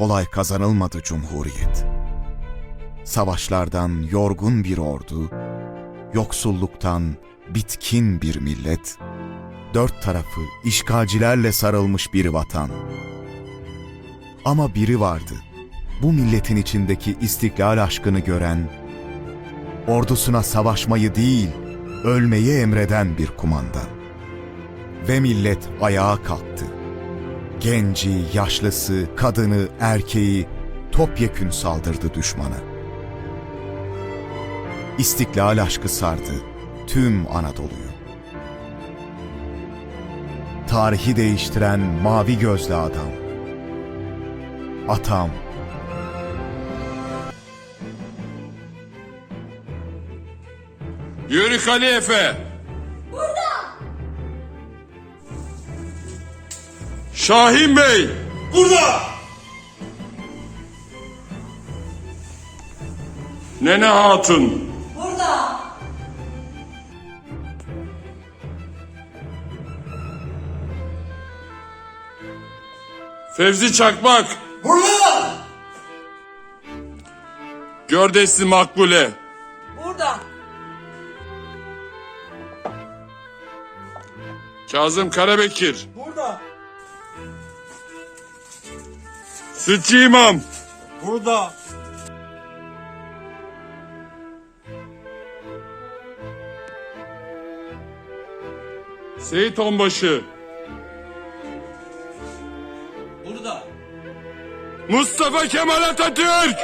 kolay kazanılmadı Cumhuriyet. Savaşlardan yorgun bir ordu, yoksulluktan bitkin bir millet, dört tarafı işgalcilerle sarılmış bir vatan. Ama biri vardı, bu milletin içindeki istiklal aşkını gören, ordusuna savaşmayı değil, ölmeyi emreden bir kumandan. Ve millet ayağa kalktı. Genci, yaşlısı, kadını, erkeği topyekün saldırdı düşmana. İstiklal aşkı sardı tüm Anadolu'yu. Tarihi değiştiren mavi gözlü adam. Atam, Yörük Ali Efe. Şahin Bey. Burada! Nene Hatun. Burada. Fevzi Çakmak. Burada! Gördesli Makbule. Burada. Kazım Karabekir. Burada! Sütçü İmam. Burada! Seyit Onbaşı. Burada! Mustafa Kemal Atatürk.